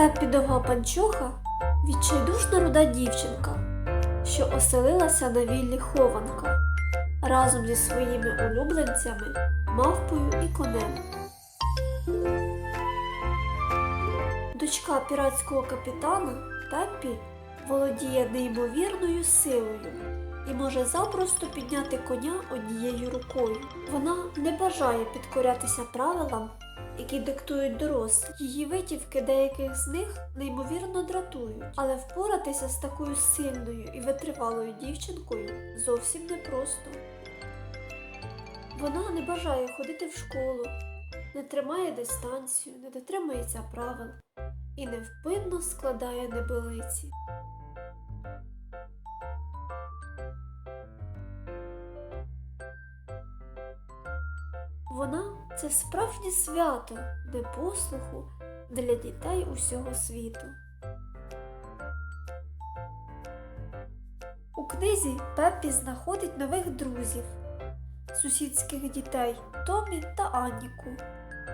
Пеппі довга панчоха відчайдушна руда дівчинка, що оселилася на віллі хованка разом зі своїми улюбленцями, мавпою і конем. Дочка піратського капітана Пеппі володіє неймовірною силою і може запросто підняти коня однією рукою. Вона не бажає підкорятися правилам, які диктують дорослі. Її витівки деяких з них неймовірно дратують, але впоратися з такою сильною і витривалою дівчинкою зовсім непросто. Вона не бажає ходити в школу, не тримає дистанцію, не дотримується правил і невпинно складає небелиці. Вона це справжнє свято непослуху для дітей усього світу. У книзі Пеппі знаходить нових друзів, сусідських дітей Томі та Анніку,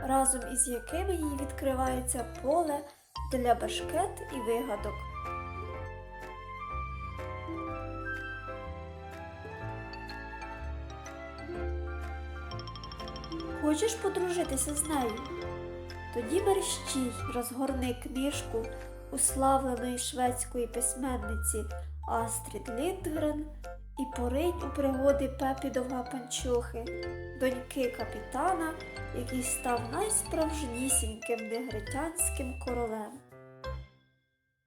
разом із якими їй відкривається поле для башкет і вигадок. Хочеш подружитися з нею? Тоді мерщій розгорни книжку уславленої шведської письменниці Астрід Ліндгрен і поринь у пригоди Пепі Довгапанчохи, доньки капітана, який став найсправжнісіньким негритянським королем.